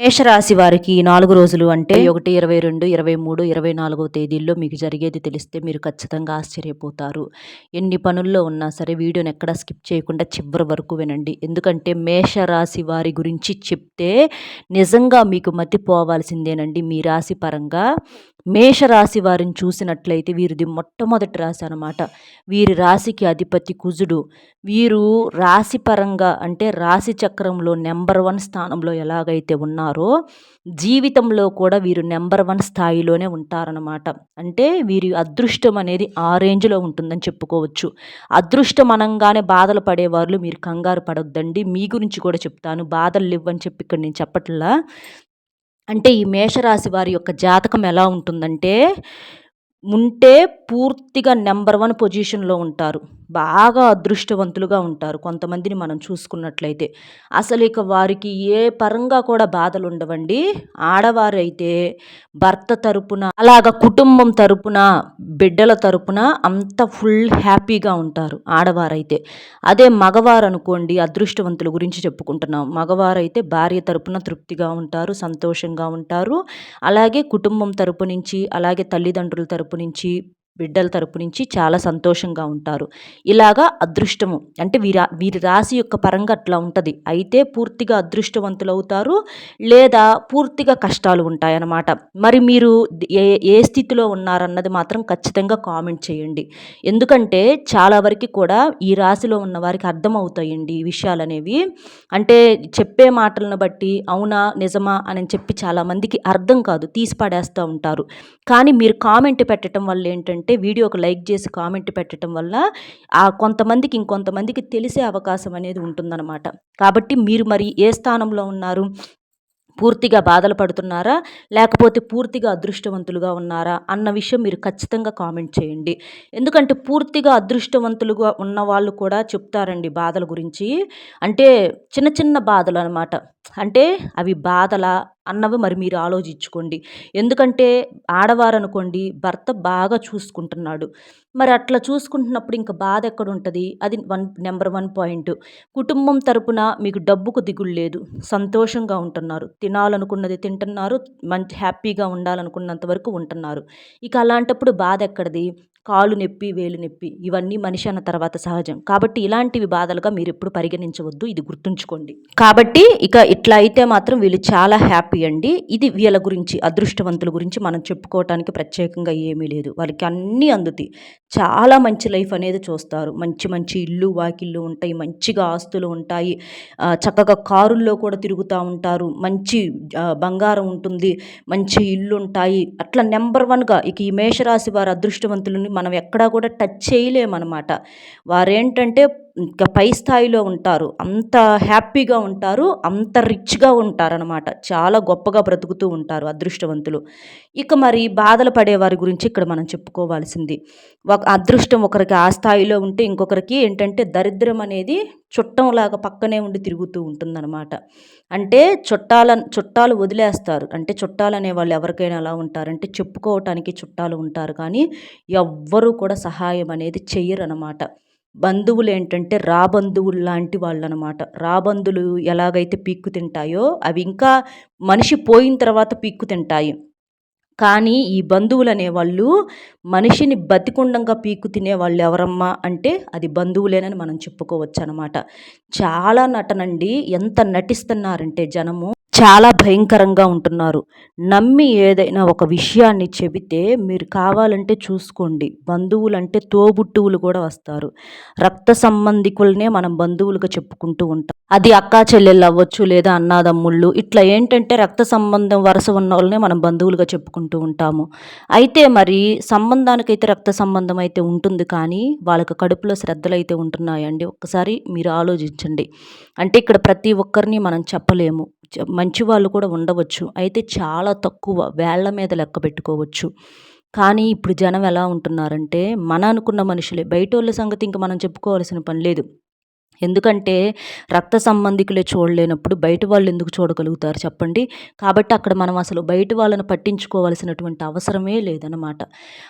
మేషరాశి వారికి నాలుగు రోజులు అంటే ఒకటి ఇరవై రెండు ఇరవై మూడు ఇరవై నాలుగో తేదీల్లో మీకు జరిగేది తెలిస్తే మీరు ఖచ్చితంగా ఆశ్చర్యపోతారు. ఎన్ని పనుల్లో ఉన్నా సరే వీడియోని ఎక్కడ స్కిప్ చేయకుండా చివరి వరకు వినండి. ఎందుకంటే మేషరాశి వారి గురించి చెప్తే నిజంగా మీకు మతిపోవాల్సిందేనండి. మీ రాశి పరంగా మేషరాశి వారిని చూసినట్లయితే వీరిది మొట్టమొదటి రాశి అనమాట వీరి రాశికి అధిపతి కుజుడు. వీరు రాశి పరంగా అంటే రాశి చక్రంలో నెంబర్ వన్ స్థానంలో ఎలాగైతే ఉన్నారో జీవితంలో కూడా వీరు నెంబర్ వన్ స్థాయిలోనే ఉంటారనమాట అంటే వీరి అదృష్టం అనేది ఆ రేంజ్లో ఉంటుందని చెప్పుకోవచ్చు. అదృష్టం అనంగానే బాధలు పడేవాళ్ళు మీరు కంగారు పడొద్దండి. మీ గురించి కూడా చెప్తాను. బాధలు ఇవ్వని చెప్పి ఇక్కడ నేను చెప్పట్లా. అంటే ఈ మేషరాశి వారి యొక్క జాతకం ఎలా ఉంటుందంటే ఉంటే పూర్తిగా నెంబర్ వన్ పొజిషన్లో ఉంటారు. బాగా అదృష్టవంతులుగా ఉంటారు కొంతమందిని మనం చూసుకున్నట్లయితే. అసలు ఇక వారికి ఏ పరంగా కూడా బాధలు ఉండవండి. ఆడవారైతే భర్త తరపున అలాగ కుటుంబం తరపున బిడ్డల తరపున అంత ఫుల్ హ్యాపీగా ఉంటారు ఆడవారైతే. అదే మగవారు అనుకోండి అదృష్టవంతుల గురించి చెప్పుకుంటున్నాం. మగవారైతే భార్య తరపున తృప్తిగా ఉంటారు సంతోషంగా ఉంటారు. అలాగే కుటుంబం తరపు నుంచి అలాగే తల్లిదండ్రుల తరపు నుంచి బిడ్డల తరపు నుంచి చాలా సంతోషంగా ఉంటారు. ఇలాగా అదృష్టము అంటే వీరి వీరి రాశి యొక్క పరంగా అట్లా ఉంటుంది. అయితే పూర్తిగా అదృష్టవంతులు అవుతారు లేదా పూర్తిగా కష్టాలు ఉంటాయన్నమాట. మరి మీరు ఏ ఏ స్థితిలో ఉన్నారన్నది మాత్రం ఖచ్చితంగా కామెంట్ చేయండి. ఎందుకంటే చాలా వరకు కూడా ఈ రాశిలో ఉన్న వారికి అర్థమవుతాయండి ఈ విషయాలు అనేవి అంటే చెప్పే మాటలను బట్టి అవునా నిజమా అని చెప్పి చాలామందికి అర్థం కాదు తీసి పడేస్తూ ఉంటారు. కానీ మీరు కామెంట్ పెట్టడం వల్ల ఏంటంటే అంటే వీడియోకి లైక్ చేసి కామెంట్ పెట్టడం వల్ల ఆ కొంతమందికి ఇంకొంతమందికి తెలిసే అవకాశం అనేది ఉంటుందన్నమాట. కాబట్టి మీరు మరి ఏ స్థానంలో ఉన్నారు? పూర్తిగా బాధలు పడుతున్నారా? లేకపోతే పూర్తిగా అదృష్టవంతులుగా ఉన్నారా? అన్న విషయం మీరు ఖచ్చితంగా కామెంట్ చేయండి. ఎందుకంటే పూర్తిగా అదృష్టవంతులుగా ఉన్న వాళ్ళు కూడా చెప్తారండి బాధల గురించి. అంటే చిన్న చిన్న బాధలు అనమాట అంటే అవి బాధల అన్నవి మరి మీరు ఆలోచించుకోండి. ఎందుకంటే ఆడవారు అనుకోండి భర్త బాగా చూసుకుంటున్నాడు. మరి అట్లా చూసుకుంటున్నప్పుడు ఇంకా బాధ ఎక్కడ ఉంటుంది అది వన్ నెంబర్ వన్ పాయింట్. కుటుంబం తరపున మీకు డబ్బుకు దిగులు లేదు. సంతోషంగా ఉంటున్నారు. తినాలనుకున్నది తింటున్నారు. మంచి హ్యాపీగా ఉండాలనుకున్నంత వరకు ఉంటున్నారు. ఇక అలాంటప్పుడు బాధ ఎక్కడిది? కాలు నొప్పి వేలు నొప్పి ఇవన్నీ మనిషి అన్న తర్వాత సహజం. కాబట్టి ఇలాంటివి బాధలుగా మీరు ఎప్పుడు పరిగణించవద్దు. ఇది గుర్తుంచుకోండి. కాబట్టి ఇక ఇట్లా అయితే మాత్రం వీళ్ళు చాలా హ్యాపీ అండి. ఇది వీళ్ళ గురించి అదృష్టవంతుల గురించి మనం చెప్పుకోవటానికి ప్రత్యేకంగా ఏమీ లేదు. వాళ్ళకి అన్నీ అందుతాయి. చాలా మంచి లైఫ్ అనేది చూస్తారు. మంచి మంచి ఇల్లు వాకిళ్ళు ఉంటాయి. మంచిగా ఆస్తులు ఉంటాయి. చక్కగా కారుల్లో కూడా తిరుగుతూ ఉంటారు. మంచి బంగారం ఉంటుంది. మంచి ఇల్లు ఉంటాయి. అట్లా నెంబర్ వన్గా ఇక ఈ మేషరాశి వారి అదృష్టవంతులని మనం ఎక్కడా కూడా టచ్ చేయలేమన్నమాట. వారేంటంటే ఇంకా పై స్థాయిలో ఉంటారు. అంత హ్యాపీగా ఉంటారు. అంత రిచ్గా ఉంటారనమాట చాలా గొప్పగా బ్రతుకుతూ ఉంటారు అదృష్టవంతులు. ఇక మరి బాధలు పడే వారి గురించి ఇక్కడ మనం చెప్పుకోవాల్సింది. ఒక అదృష్టం ఒకరికి ఆ స్థాయిలో ఉంటే ఇంకొకరికి ఏంటంటే దరిద్రం అనేది చుట్టంలాగా పక్కనే ఉండి తిరుగుతూ ఉంటుందన్నమాట. అంటే చుట్టాల చుట్టాలు వదిలేస్తారు. అంటే చుట్టాలు అనే వాళ్ళు ఎవరికైనా అలా ఉంటారంటే చెప్పుకోవటానికి చుట్టాలు ఉంటారు. కానీ ఎవ్వరూ కూడా సహాయం అనేది చెయ్యరు అనమాట బంధువులు ఏంటంటే రాబంధువులు లాంటి వాళ్ళు అనమాట రాబంధులు ఎలాగైతే పీక్కు తింటాయో అవి ఇంకా మనిషి పోయిన తర్వాత పీక్కు తింటాయి. కానీ ఈ బంధువులు అనేవాళ్ళు మనిషిని బతికుండంగా పీక్కు తినే వాళ్ళు ఎవరమ్మా అంటే అది బంధువులేనని మనం చెప్పుకోవచ్చు అనమాట చాలా నటనండి. ఎంత నటిస్తున్నారంటే జనము చాలా భయంకరంగా ఉంటున్నారు. నమ్మి ఏదైనా ఒక విషయాన్ని చెబితే మీరు కావాలంటే చూసుకోండి. బంధువులంటే తోబుట్టువులు కూడా వస్తారు. రక్త సంబంధికులనే మనం బంధువులుగా చెప్పుకుంటూ ఉంటాం. అది అక్కా చెల్లెళ్ళు అవ్వచ్చు లేదా అన్నాదమ్ముళ్ళు ఇట్లా ఏంటంటే రక్త సంబంధం వరుస ఉన్న వాళ్ళనే మనం బంధువులుగా చెప్పుకుంటూ ఉంటాము. అయితే మరి సంబంధానికైతే రక్త సంబంధం అయితే ఉంటుంది కానీ వాళ్ళకి కడుపులో శ్రద్ధలు అయితే ఉంటున్నాయండి. ఒక్కసారి మీరు ఆలోచించండి. అంటే ఇక్కడ ప్రతి ఒక్కరిని మనం చెప్పలేము. మంచి వాళ్ళు కూడా ఉండవచ్చు. అయితే చాలా తక్కువ వేళ్ళ మీద లెక్క పెట్టుకోవచ్చు. కానీ ఇప్పుడు జనం ఎలా ఉంటున్నారంటే మన అనుకున్న మనుషులే. బయట వాళ్ళ సంగతి ఇంక మనం చెప్పుకోవాల్సిన పని లేదు. ఎందుకంటే రక్త సంబంధికులే చూడలేనప్పుడు బయట వాళ్ళు ఎందుకు చూడగలుగుతారు చెప్పండి? కాబట్టి అక్కడ మనం అసలు బయట వాళ్ళని పట్టించుకోవాల్సినటువంటి అవసరమే లేదన్నమాట.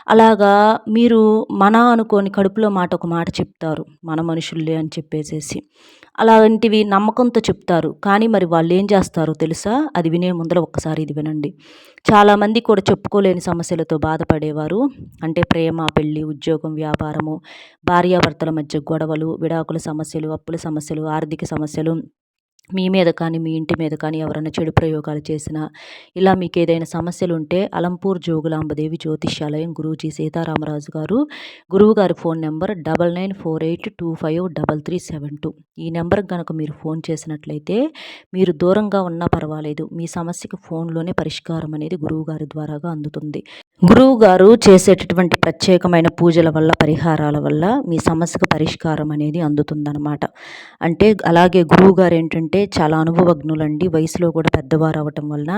అలాగా మీరు మన అనుకోని కడుపులో మాట ఒక మాట చెప్తారు మన మనుషుల్లే అని చెప్పేసేసి. అలాంటివి నమ్మకంతో చెప్తారు. కానీ మరి వాళ్ళు ఏం చేస్తారో తెలుసా? అది వినే ముందర ఒక్కసారి ఇది వినండి. చాలామంది కూడా చెప్పుకోలేని సమస్యలతో బాధపడేవారు. అంటే ప్రేమ పెళ్ళి ఉద్యోగం వ్యాపారము భార్యాభర్తల మధ్య గొడవలు విడాకుల సమస్యలు అప్పుల సమస్యలు ఆర్థిక సమస్యలు మీ మీద కానీ మీ ఇంటి మీద కానీ ఎవరైనా చెడు ప్రయోగాలు చేసినా ఇలా మీకు ఏదైనా సమస్యలు ఉంటే అలంపూర్ జోగులాంబదేవి జ్యోతిష్యాలయం గురూజీ సీతారామరాజు గారు గురువు గారి phone number double nine four eight two five double three seven two. ఈ నెంబర్కి కనుక మీరు ఫోన్ చేసినట్లయితే మీరు దూరంగా ఉన్నా పర్వాలేదు మీ సమస్యకు ఫోన్లోనే పరిష్కారం అనేది గురువు గారి ద్వారాగా అందుతుంది. గురువు గారు చేసేటటువంటి ప్రత్యేకమైన పూజల వల్ల పరిహారాల వల్ల మీ సమస్యకు పరిష్కారం అనేది అందుతుందన్నమాట. అంటే అలాగే గురువు గారు ఏంటంటే చాలా అనుభవజ్ఞులండి. వయసులో కూడా పెద్దవారు అవటం వలన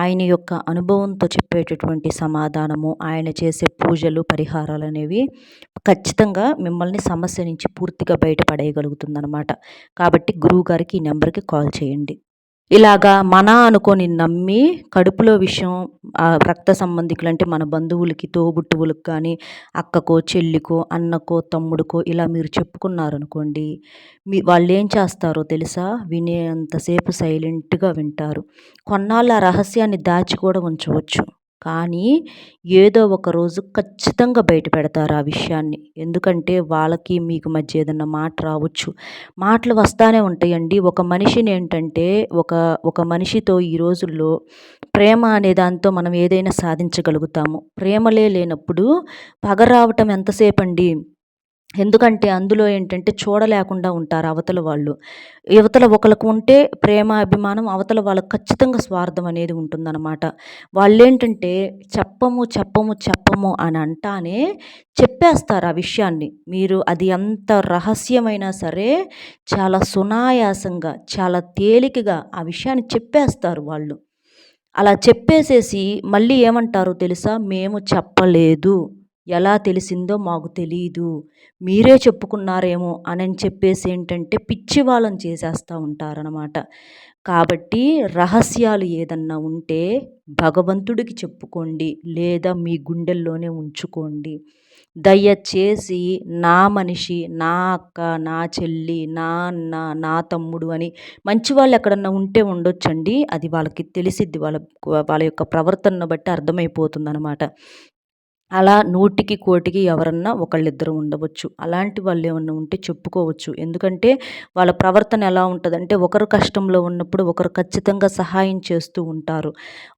ఆయన యొక్క అనుభవంతో చెప్పేటటువంటి సమాధానము ఆయన చేసే పూజలు పరిహారాలు అనేవి ఖచ్చితంగా మిమ్మల్ని సమస్య నుంచి పూర్తిగా బయటపడేయగలుగుతుందన్నమాట. కాబట్టి గురువు గారికి ఈ నెంబర్కి కాల్ చేయండి. ఇలాగా మన అనుకొని నమ్మి కడుపులో విషయం రక్త సంబంధికులు అంటే మన బంధువులకి తోబుట్టువులకు కానీ అక్కకో చెల్లికో అన్నకో తమ్ముడికో ఇలా మీరు చెప్పుకున్నారనుకోండి మీ వాళ్ళు ఏం చేస్తారో తెలుసా? వినేంతసేపు సైలెంట్గా వింటారు. కొన్నాళ్ళు ఆ రహస్యాన్ని దాచి కూడా ఉంచవచ్చు. కానీ ఏదో ఒక రోజు ఖచ్చితంగా బయట పెడతారు ఆ విషయాన్ని. ఎందుకంటే వాళ్ళకి మీకు మధ్య ఏదన్నా మాట రావచ్చు. మాటలు వస్తానే ఉంటాయండి. ఒక మనిషిని ఏంటంటే ఒక ఒక మనిషితో ఈ రోజుల్లో ప్రేమ అనే దాంతో మనం ఏదైనా సాధించగలుగుతాము. ప్రేమలే లేనప్పుడు పగ రావటం ఎంతసేపు అండి ఎందుకంటే అందులో ఏంటంటే చూడలేకుండా ఉంటారు అవతల వాళ్ళు. యువతల ఒకరికి ఉంటే ప్రేమ అభిమానం అవతల వాళ్ళకి ఖచ్చితంగా స్వార్థం అనేది ఉంటుందన్నమాట. వాళ్ళేంటంటే చెప్పము చెప్పము చెప్పము అని అంటానే చెప్పేస్తారు ఆ విషయాన్ని. మీరు అది ఎంత రహస్యమైనా సరే చాలా సునాయాసంగా చాలా తేలికగా ఆ విషయాన్ని చెప్పేస్తారు వాళ్ళు. అలా చెప్పేసేసి మళ్ళీ ఏమంటారో తెలుసా? మేము చెప్పలేదు. ఎలా తెలిసిందో మాకు తెలియదు మీరే చెప్పుకున్నారేమో అని చెప్పేసి ఏంటంటే పిచ్చి వాళ్ళని చేసేస్తూ ఉంటారనమాట కాబట్టి రహస్యాలు ఏదన్నా ఉంటే భగవంతుడికి చెప్పుకోండి లేదా మీ గుండెల్లోనే ఉంచుకోండి. దయచేసి నా మనిషి నా అక్క నా చెల్లి నా అన్న నా తమ్ముడు అని మంచి వాళ్ళు ఎక్కడన్నా ఉంటే ఉండొచ్చండి. అది వాళ్ళకి తెలిసిద్ది. వాళ్ళ వాళ్ళ యొక్క ప్రవర్తనను బట్టి అర్థమైపోతుంది అనమాట అలా నూటికి కోటికి ఎవరన్నా ఒకళ్ళిద్దరు ఉండవచ్చు. అలాంటి వాళ్ళు ఏమన్నా ఉంటే చెప్పుకోవచ్చు. ఎందుకంటే వాళ్ళ ప్రవర్తన ఎలా ఉంటుందంటే ఒకరు కష్టంలో ఉన్నప్పుడు ఒకరు ఖచ్చితంగా సహాయం చేస్తూ ఉంటారు.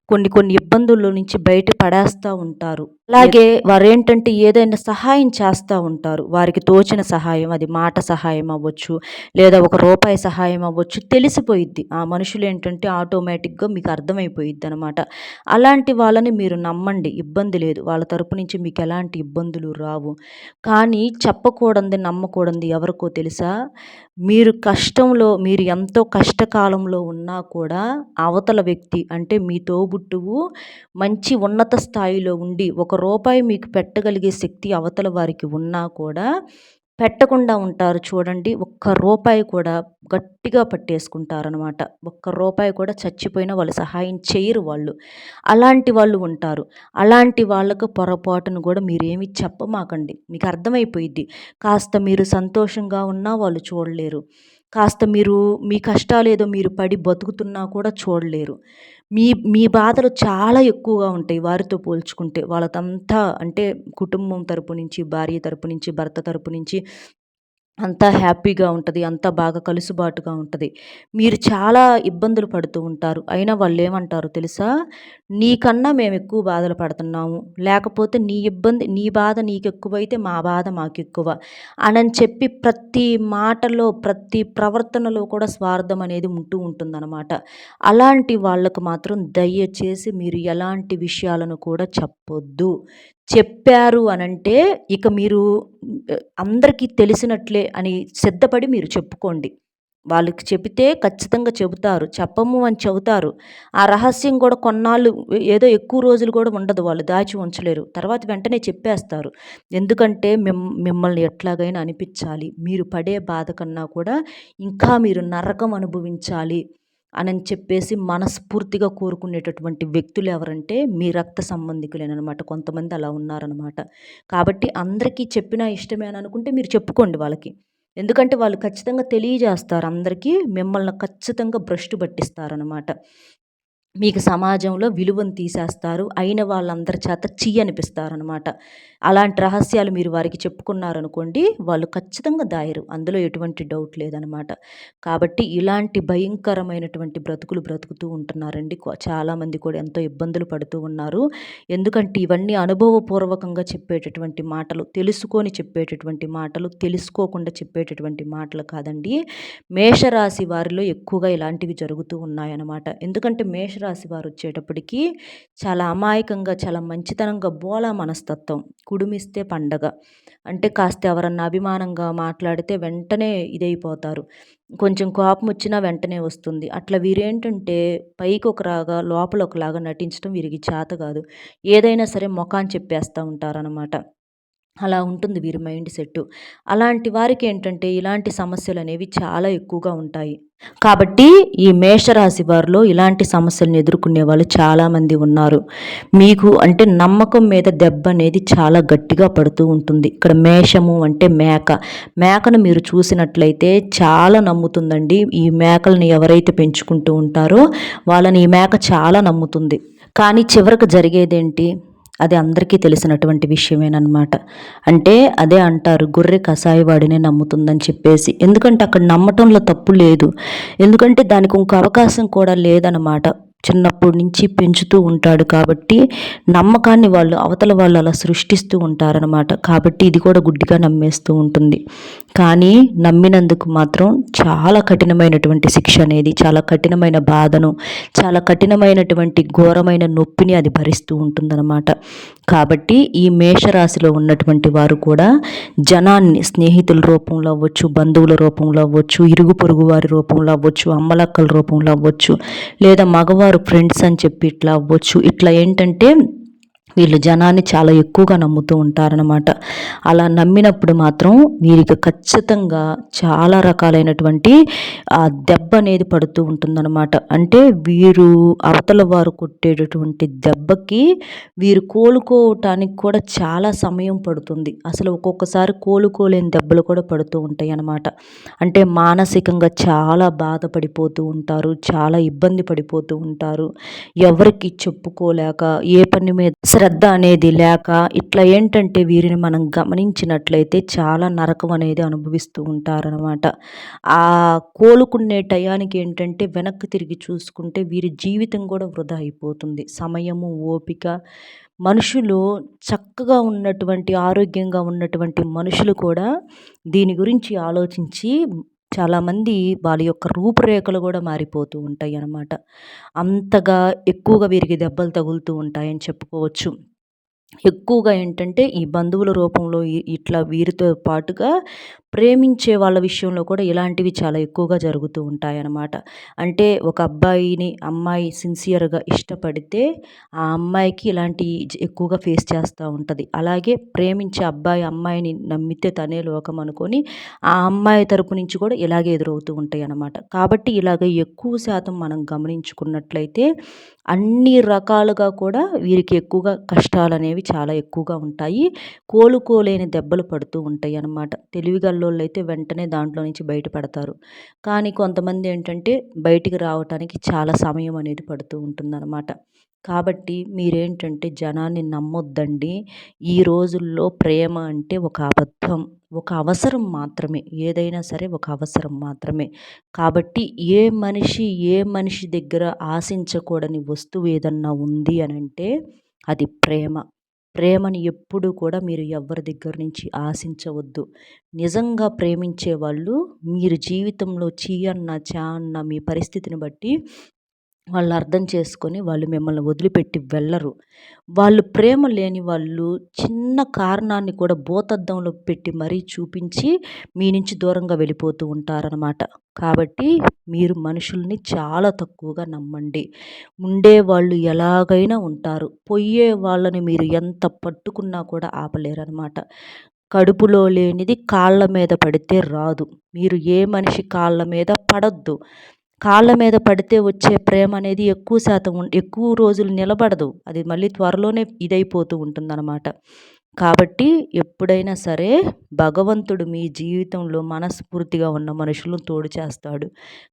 కొన్ని కొన్ని ఇబ్బందుల్లో నుంచి బయట పడేస్తూ ఉంటారు. అలాగే వారేంటంటే ఏదైనా సహాయం చేస్తూ ఉంటారు. వారికి తోచిన సహాయం అది మాట సహాయం అవ్వచ్చు లేదా ఒక రూపాయి సహాయం అవ్వచ్చు తెలిసిపోయిద్ది. ఆ మనుషులు ఏంటంటే ఆటోమేటిక్గా మీకు అర్థమైపోయిద్ది అనమాట అలాంటి వాళ్ళని మీరు నమ్మండి. ఇబ్బంది లేదు. వాళ్ళ తరపు నుంచి మీకు ఎలాంటి ఇబ్బందులు రావు. కానీ చెప్పకూడదు నమ్మకూడదు ఎవరికో తెలుసా? మీరు కష్టంలో మీరు ఎంతో కష్టకాలంలో ఉన్నా కూడా అవతల వ్యక్తి అంటే మీ తోబుట్టువు మంచి ఉన్నత స్థాయిలో ఉండి ఒక రూపాయి మీకు పెట్టగలిగే శక్తి అవతల వారికి ఉన్నా కూడా పెట్టకుండా ఉంటారు చూడండి. ఒక్క రూపాయి కూడా గట్టిగా పట్టేసుకుంటారనమాట ఒక్క రూపాయి కూడా చచ్చిపోయినా వాళ్ళు సహాయం చేయరు వాళ్ళు. అలాంటి వాళ్ళు ఉంటారు. అలాంటి వాళ్ళకు పొరపాటును కూడా మీరేమి చెప్పమాకండి. మీకు అర్థమైపోయిద్ది. కాస్త మీరు సంతోషంగా ఉన్నా వాళ్ళు చూడలేరు. కాస్త మీరు మీ కష్టాలు ఏదో మీరు పడి బతుకుతున్నా కూడా చూడలేరు. మీ మీ బాధలు చాలా ఎక్కువగా ఉంటాయి వారితో పోల్చుకుంటే. వాళ్ళదంతా అంటే కుటుంబం తరపు నుంచి భార్య తరపు నుంచి భర్త తరపు నుంచి అంతా హ్యాపీగా ఉంటుంది అంతా బాగా కలుసుబాటుగా ఉంటుంది. మీరు చాలా ఇబ్బందులు పడుతూ ఉంటారు. అయినా వాళ్ళు ఏమంటారు తెలుసా? నీకన్నా మేము ఎక్కువ బాధలు పడుతున్నాము. లేకపోతే నీ ఇబ్బంది నీ బాధ నీకు ఎక్కువైతే మా బాధ మాకు ఎక్కువ అని చెప్పి ప్రతి మాటలో ప్రతి ప్రవర్తనలో కూడా స్వార్థం అనేది ఉంటూ ఉంటుందన్నమాట. అలాంటి వాళ్ళకు మాత్రం దయచేసి మీరు ఎలాంటి విషయాలను కూడా చెప్పొద్దు. చెప్పారు అనంటే ఇక మీరు అందరికీ తెలిసినట్లే అని సిద్ధపడి మీరు చెప్పుకోండి. వాళ్ళకి చెబితే ఖచ్చితంగా చెబుతారు. చెప్పము అని చెబుతారు. ఆ రహస్యం కూడా కొన్నాళ్ళు ఏదో ఎక్కువ రోజులు కూడా ఉండదు. వాళ్ళు దాచి ఉంచలేరు. తర్వాత వెంటనే చెప్పేస్తారు. ఎందుకంటే మిమ్ మిమ్మల్ని ఎట్లాగైనా అనిపించాలి. మీరు పడే బాధ కన్నా కూడా ఇంకా మీరు నరకం అనుభవించాలి. అని చెప్పేసి మనస్ఫూర్తిగా కోరుకునేటటువంటి వ్యక్తులు ఎవరంటే మీ రక్త సంబంధికులేనమాట కొంతమంది అలా ఉన్నారనమాట కాబట్టి అందరికీ చెప్పినా ఇష్టమే అని అనుకుంటే మీరు చెప్పుకోండి వాళ్ళకి. ఎందుకంటే వాళ్ళు ఖచ్చితంగా తెలియజేస్తారు అందరికీ మిమ్మల్ని ఖచ్చితంగా భ్రష్టు పట్టిస్తారనమాట మీకు సమాజంలో విలువను తీసేస్తారు. అయిన వాళ్ళందరి చేత చీ అనిపిస్తారనమాట అలాంటి రహస్యాలు మీరు వారికి చెప్పుకున్నారనుకోండి వాళ్ళు ఖచ్చితంగా దాయరు. అందులో ఎటువంటి డౌట్ లేదనమాట కాబట్టి ఇలాంటి భయంకరమైనటువంటి బ్రతుకులు బ్రతుకుతూ ఉంటున్నారండి. చాలామంది కూడా ఎంతో ఇబ్బందులు పడుతూ ఉన్నారు. ఎందుకంటే ఇవన్నీ అనుభవపూర్వకంగా చెప్పేటటువంటి మాటలు తెలుసుకొని చెప్పేటటువంటి మాటలు తెలుసుకోకుండా చెప్పేటటువంటి మాటలు కాదండి. మేషరాశి వారిలో ఎక్కువగా ఇలాంటివి జరుగుతూ ఉన్నాయన్నమాట. ఎందుకంటే మేషరాశి రాశి వారు వచ్చేటప్పటికి చాలా అమాయకంగా చాలా మంచితనంగా బోలా మనస్తత్వం. కుడుమిస్తే పండగ. అంటే కాస్త ఎవరన్నా అభిమానంగా మాట్లాడితే వెంటనే ఇదైపోతారు. కొంచెం కోపం వచ్చినా వెంటనే వస్తుంది. అట్లా వీరేంటంటే పైకి ఒకలాగా లోపల ఒకలాగా నటించడం వీరికి చేత కాదు. ఏదైనా సరే ముఖాన్ని చెప్పేస్తూ ఉంటారనమాట అలా ఉంటుంది వీరి మైండ్ సెట్ అలాంటి వారికి ఏంటంటే ఇలాంటి సమస్యలు అనేవి చాలా ఎక్కువగా ఉంటాయి. కాబట్టి ఈ మేషరాశి వారిలో ఇలాంటి సమస్యలను ఎదుర్కొనే వాళ్ళు చాలామంది ఉన్నారు. మీకు అంటే నమ్మకం మీద దెబ్బ అనేది చాలా గట్టిగా పడుతూ ఉంటుంది. ఇక్కడ మేషము అంటే మేక. మేకను మీరు చూసినట్లయితే చాలా నమ్ముతుందండి. ఈ మేకలను ఎవరైతే పెంచుకుంటూ ఉంటారో వాళ్ళని ఈ మేక చాలా నమ్ముతుంది. కానీ చివరికి జరిగేదేంటి? అది అందరికీ తెలిసినటువంటి విషయమేనమాట అంటే అదే అంటారు గొర్రె కషాయవాడినే నమ్ముతుందని చెప్పేసి. ఎందుకంటే అక్కడ నమ్మటంలో తప్పు లేదు. ఎందుకంటే దానికి ఇంకో అవకాశం కూడా లేదనమాట చిన్నప్పటి నుంచి పెంచుతూ ఉంటాడు కాబట్టి నమ్మకాన్ని వాళ్ళు అవతల వాళ్ళు అలా సృష్టిస్తూ ఉంటారనమాట కాబట్టి ఇది కూడా గుడ్డిగా నమ్మేస్తూ ఉంటుంది. కానీ నమ్మినందుకు మాత్రం చాలా కఠినమైనటువంటి శిక్ష అనేది చాలా కఠినమైన బాధను చాలా కఠినమైనటువంటి ఘోరమైన నొప్పిని అది భరిస్తూ ఉంటుందన్నమాట. కాబట్టి ఈ మేషరాశిలో ఉన్నటువంటి వారు కూడా జనాన్ని స్నేహితుల రూపంలో అవ్వచ్చు బంధువుల రూపంలో అవ్వచ్చు ఇరుగు పొరుగు వారి రూపంలో అవ్వచ్చు అమ్మలక్కల రూపంలో అవ్వచ్చు లేదా మగవారు ఫ్రెండ్స్ అని చెప్పి ఇట్లా అవ్వచ్చు. ఇట్లా ఏంటంటే వీళ్ళు జనాన్ని చాలా ఎక్కువగా నమ్ముతూ ఉంటారనమాట అలా నమ్మినప్పుడు మాత్రం వీరికి ఖచ్చితంగా చాలా రకాలైనటువంటి ఆ దెబ్బ అనేది పడుతూ ఉంటుందన్నమాట. అంటే వీరు అవతల వారు కొట్టేటటువంటి దెబ్బకి వీరు కోలుకోవటానికి కూడా చాలా సమయం పడుతుంది. అసలు ఒక్కొక్కసారి కోలుకోలేని దెబ్బలు కూడా పడుతూ ఉంటాయి అన్నమాట అంటే మానసికంగా చాలా బాధపడిపోతూ ఉంటారు చాలా ఇబ్బంది పడిపోతూ ఉంటారు. ఎవరికి చెప్పుకోలేక ఏ పని మీద శ్రద్ధ అనేది లేక ఇట్లా ఏంటంటే వీరిని మనం గమనించినట్లయితే చాలా నరకం అనేది అనుభవిస్తూ ఉంటారనమాట ఆ కోలుకునే టయానికి ఏంటంటే వెనక్కి తిరిగి చూసుకుంటే వీరి జీవితం కూడా వృధా అయిపోతుంది. సమయము ఓపిక మనుషులు చక్కగా ఉన్నటువంటి ఆరోగ్యంగా ఉన్నటువంటి మనుషులు కూడా దీని గురించి ఆలోచించి చాలామంది వాళ్ళ యొక్క రూపురేఖలు కూడా మారిపోతూ ఉంటాయి అన్నమాట. అంతగా ఎక్కువగా వీరికి దెబ్బలు తగులుతూ ఉంటాయని చెప్పుకోవచ్చు. ఎక్కువగా ఏంటంటే ఈ బంధువుల రూపంలో ఇట్లా వీరితో పాటుగా ప్రేమించే వాళ్ళ విషయంలో కూడా ఇలాంటివి చాలా ఎక్కువగా జరుగుతూ ఉంటాయన్నమాట. అంటే ఒక అబ్బాయిని అమ్మాయి సిన్సియర్గా ఇష్టపడితే ఆ అమ్మాయికి ఇలాంటి ఎక్కువగా ఫేస్ చేస్తూ ఉంటుంది. అలాగే ప్రేమించే అబ్బాయి అమ్మాయిని నమ్మితే తనే లోకం అనుకొని ఆ అమ్మాయి తరపు నుంచి కూడా ఇలాగే ఎదురవుతూ ఉంటాయి అన్నమాట కాబట్టి ఇలాగ ఎక్కువ శాతం మనం గమనించుకున్నట్లయితే అన్ని రకాలుగా కూడా వీరికి ఎక్కువగా కష్టాలు అనేవి చాలా ఎక్కువగా ఉంటాయి. కోలుకోలేని దెబ్బలు పడుతూ ఉంటాయి అన్నమాట తెలివిగా తెలివిగల్లోళ్ళు అయితే వెంటనే దాంట్లో నుంచి బయటపడతారు. కానీ కొంతమంది ఏంటంటే బయటికి రావటానికి చాలా సమయం అనేది పడుతూ ఉంటుందన్నమాట. కాబట్టి మీరేంటంటే జనాన్ని నమ్మొద్దండి. ఈ రోజుల్లో ప్రేమ అంటే ఒక అబద్ధం ఒక అవసరం మాత్రమే. ఏదైనా సరే ఒక అవసరం మాత్రమే. కాబట్టి ఏ మనిషి ఏ మనిషి దగ్గర ఆశించకూడని వస్తువు ఏదన్నా ఉంది అని అంటే అది ప్రేమ. ప్రేమని ఎప్పుడూ కూడా మీరు ఎవరి దగ్గర నుంచి ఆశించవద్దు. నిజంగా ప్రేమించే వాళ్ళు మీరు జీవితంలో చీ అన్న చా అన్న మీ పరిస్థితిని బట్టి వాళ్ళు అర్థం చేసుకొని వాళ్ళు మిమ్మల్ని వదిలిపెట్టి వెళ్ళరు. వాళ్ళు ప్రేమ లేని వాళ్ళు చిన్న కారణాన్ని కూడా భూతద్దంలో పెట్టి మరీ చూపించి మీ నుంచి దూరంగా వెళ్ళిపోతూ ఉంటారనమాట కాబట్టి మీరు మనుషుల్ని చాలా తక్కువగా నమ్మండి. ఉండే వాళ్ళు ఎలాగైనా ఉంటారు. పొయ్యే వాళ్ళని మీరు ఎంత పట్టుకున్నా కూడా ఆపలేరనమాట కడుపులో లేనిది కాళ్ళ మీద పడితే రాదు. మీరు ఏ మనిషి కాళ్ళ మీద పడద్దు. కాళ్ళ మీద పడితే వచ్చే ప్రేమ అనేది ఎక్కువ శాతం ఎక్కువ రోజులు నిలబడదు. అది మళ్ళీ త్వరలోనే ఇదైపోతూ ఉంటుందన్నమాట. కాబట్టి ఎప్పుడైనా సరే భగవంతుడు మీ జీవితంలో మనస్ఫూర్తిగా ఉన్న మనుషులను తోడు చేస్తాడు.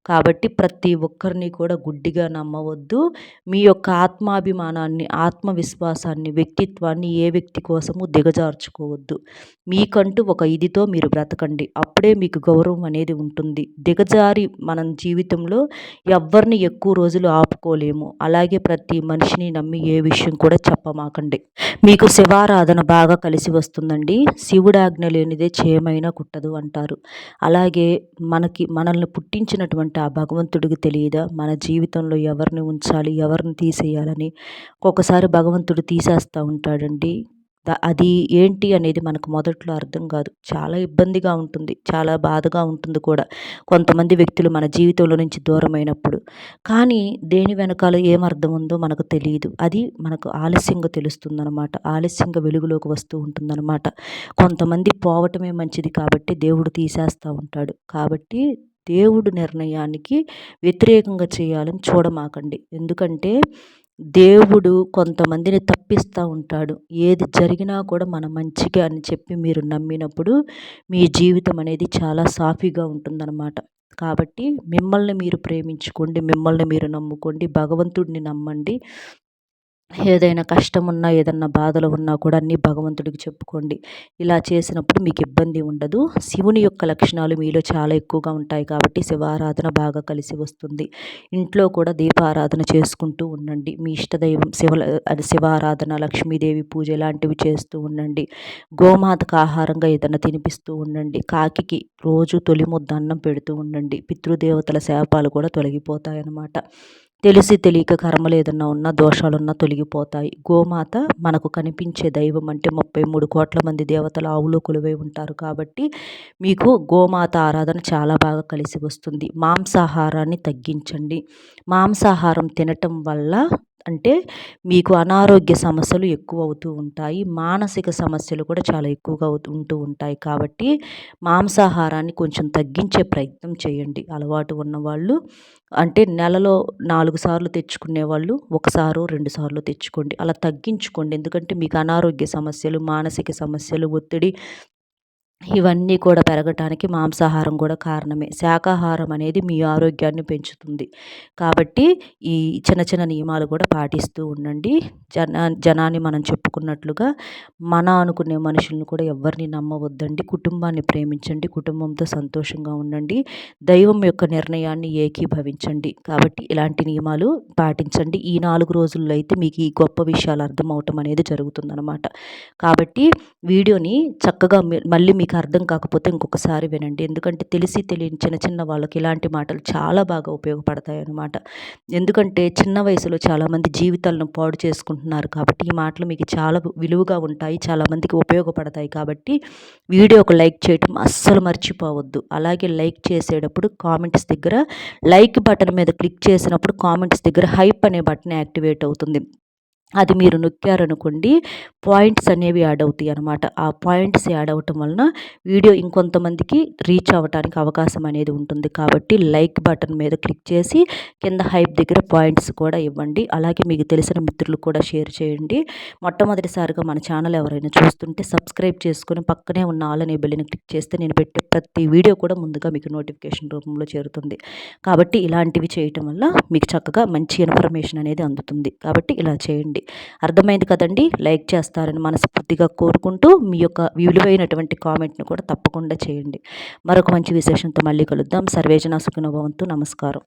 కాబట్టి ప్రతి ఒక్కరిని కూడా గుడ్డిగా నమ్మవద్దు. మీ యొక్క ఆత్మాభిమానాన్ని ఆత్మవిశ్వాసాన్ని వ్యక్తిత్వాన్ని ఏ వ్యక్తి కోసము దిగజార్చుకోవద్దు. మీకంటూ ఒక ఇదితో మీరు బ్రతకండి. అప్పుడే మీకు గౌరవం అనేది ఉంటుంది. దిగజారి మనం జీవితంలో ఎవరిని ఎక్కువ రోజులు ఆపుకోలేము. అలాగే ప్రతి మనిషిని నమ్మి ఏ విషయం కూడా చెప్పమాకండి. మీకు శివారాధన బాగా కలిసి వస్తుందండి. శివుడు ఆజ్ఞ లేనిదే చేయమైనా కుట్టదు అంటారు. అలాగే మనకి మనల్ని పుట్టించినటువంటి ఆ భగవంతుడికి తెలియదా? మన జీవితంలో ఎవరిని ఉంచాలి ఎవరిని తీసేయాలని? ఒక్కొక్కసారి భగవంతుడు తీసేస్తూ ఉంటాడండి. అది ఏంటి అనేది మనకు మొదట్లో అర్థం కాదు. చాలా ఇబ్బందిగా ఉంటుంది. చాలా బాధగా ఉంటుంది కూడా. కొంతమంది వ్యక్తులు మన జీవితంలో నుంచి దూరమైనప్పుడు. కానీ దేని వెనకాల ఏం అర్థం ఉందో మనకు తెలియదు. అది మనకు ఆలస్యంగా తెలుస్తుందన్నమాట. ఆలస్యంగా వెలుగులోకి వస్తూ ఉంటుందన్నమాట. కొంతమంది పోవటమే మంచిది కాబట్టి దేవుడు తీసేస్తూ ఉంటాడు. కాబట్టి దేవుడు నిర్ణయానికి వ్యతిరేకంగా చేయాలని చూడమాకండి. ఎందుకంటే దేవుడు కొంతమందిని తప్పిస్తూ ఉంటాడు. ఏది జరిగినా కూడా మన మంచిగా అని చెప్పి మీరు నమ్మినప్పుడు మీ జీవితం అనేది చాలా సాఫీగా ఉంటుందన్నమాట. కాబట్టి మిమ్మల్ని మీరు ప్రేమించుకోండి మిమ్మల్ని మీరు నమ్ముకోండి భగవంతుడిని నమ్మండి. ఏదైనా కష్టం ఉన్నా ఏదన్నా బాధలు ఉన్నా కూడా అన్నీ భగవంతుడికి చెప్పుకోండి. ఇలా చేసినప్పుడు మీకు ఇబ్బంది ఉండదు. శివుని యొక్క లక్షణాలు మీలో చాలా ఎక్కువగా ఉంటాయి కాబట్టి శివారాధన బాగా కలిసి వస్తుంది. ఇంట్లో కూడా దీపారాధన చేసుకుంటూ ఉండండి. మీ ఇష్టదైవం శివ అది శివారాధన లక్ష్మీదేవి పూజ ఇలాంటివి చేస్తూ ఉండండి. గోమాతకు ఆహారంగా ఏదైనా తినిపిస్తూ ఉండండి. కాకికి రోజు తొలి ముద్ద అన్నం పెడుతూ ఉండండి. పితృదేవతల శాపాలు కూడా తొలగిపోతాయన్నమాట. తెలిసి తెలియక కర్మలు ఏదన్నా ఉన్నా దోషాలున్నా తొలగిపోతాయి. గోమాత మనకు కనిపించే దైవం అంటే ముప్పై మూడు కోట్ల మంది దేవతలు ఆవులు కొలువై ఉంటారు కాబట్టి మీకు గోమాత ఆరాధన చాలా బాగా కలిసి వస్తుంది. మాంసాహారాన్ని తగ్గించండి. మాంసాహారం తినటం వల్ల అంటే మీకు అనారోగ్య సమస్యలు ఎక్కువ అవుతూ ఉంటాయి మానసిక సమస్యలు కూడా చాలా ఎక్కువగా ఉంటూ ఉంటాయి. కాబట్టి మాంసాహారాన్ని కొంచెం తగ్గించే ప్రయత్నం చేయండి. అలవాటు ఉన్నవాళ్ళు అంటే నెలలో నాలుగు సార్లు తెచ్చుకునే వాళ్ళు ఒకసారు రెండు సార్లు తెచ్చుకోండి. అలా తగ్గించుకోండి. ఎందుకంటే మీకు అనారోగ్య సమస్యలు మానసిక సమస్యలు ఒత్తిడి ఇవన్నీ కూడా పెరగటానికి మాంసాహారం కూడా కారణమే. శాకాహారం అనేది మీ ఆరోగ్యాన్ని పెంచుతుంది. కాబట్టి ఈ చిన్న చిన్న నియమాలు కూడా పాటిస్తూ ఉండండి. జన జనాన్ని మనం చెప్పుకున్నట్లుగా మన అనుకునే మనుషులను కూడా ఎవరిని నమ్మవద్దండి. కుటుంబాన్ని ప్రేమించండి. కుటుంబంతో సంతోషంగా ఉండండి. దైవం యొక్క నిర్ణయాన్ని ఏకీభవించండి. కాబట్టి ఇలాంటి నియమాలు పాటించండి. ఈ నాలుగు రోజుల్లో అయితే మీకు ఈ గొప్ప విషయాలు అర్థమవటం అనేది జరుగుతుందన్నమాట. కాబట్టి వీడియోని చక్కగా మళ్ళీ మీకు అర్థం కాకపోతే ఇంకొకసారి వినండి. ఎందుకంటే తెలిసి తెలియని చిన్న చిన్న వాళ్ళకి ఇలాంటి మాటలు చాలా బాగా ఉపయోగపడతాయి అన్నమాట. ఎందుకంటే చిన్న వయసులో చాలామంది జీవితాలను పాడు చేసుకుంటున్నారు కాబట్టి ఈ మాటలు మీకు చాలా విలువగా ఉంటాయి చాలామందికి ఉపయోగపడతాయి కాబట్టి వీడియోకు లైక్ చేయటం అస్సలు మర్చిపోవద్దు. అలాగే లైక్ చేసేటప్పుడు కామెంట్స్ దగ్గర లైక్ బటన్ మీద క్లిక్ చేసినప్పుడు కామెంట్స్ దగ్గర హైప్ అనే బటన్ యాక్టివేట్ అవుతుంది. అది మీరు నొక్కారనుకోండి పాయింట్స్ అనేవి యాడ్ అవుతాయి అనమాట ఆ పాయింట్స్ యాడ్ అవటం వలన వీడియో ఇంకొంతమందికి రీచ్ అవ్వడానికి అవకాశం అనేది ఉంటుంది. కాబట్టి లైక్ బటన్ మీద క్లిక్ చేసి కింద హైప్ దగ్గర పాయింట్స్ కూడా ఇవ్వండి. అలాగే మీకు తెలిసిన మిత్రులు కూడా షేర్ చేయండి. మొట్టమొదటిసారిగా మన ఛానల్ ఎవరైనా చూస్తుంటే సబ్స్క్రైబ్ చేసుకుని పక్కనే ఉన్న ఆల్ అనే బెల్లిని క్లిక్ చేస్తే నేను పెట్టే ప్రతి వీడియో కూడా ముందుగా మీకు నోటిఫికేషన్ రూపంలో చేరుతుంది. కాబట్టి ఇలాంటివి చేయటం వల్ల మీకు చక్కగా మంచి ఇన్ఫర్మేషన్ అనేది అందుతుంది. కాబట్టి ఇలా చేయండి. అర్థమైంది కదండి? లైక్ చేస్తారని మనస్ఫూర్తిగా కోరుకుంటూ మీ యొక్క విలువైనటువంటి కామెంట్ని కూడా తప్పకుండా చేయండి. మరొక మంచి విశేషంతో మళ్ళీ కలుద్దాం. సర్వేజన సుఖినోభవంతు నమస్కారం.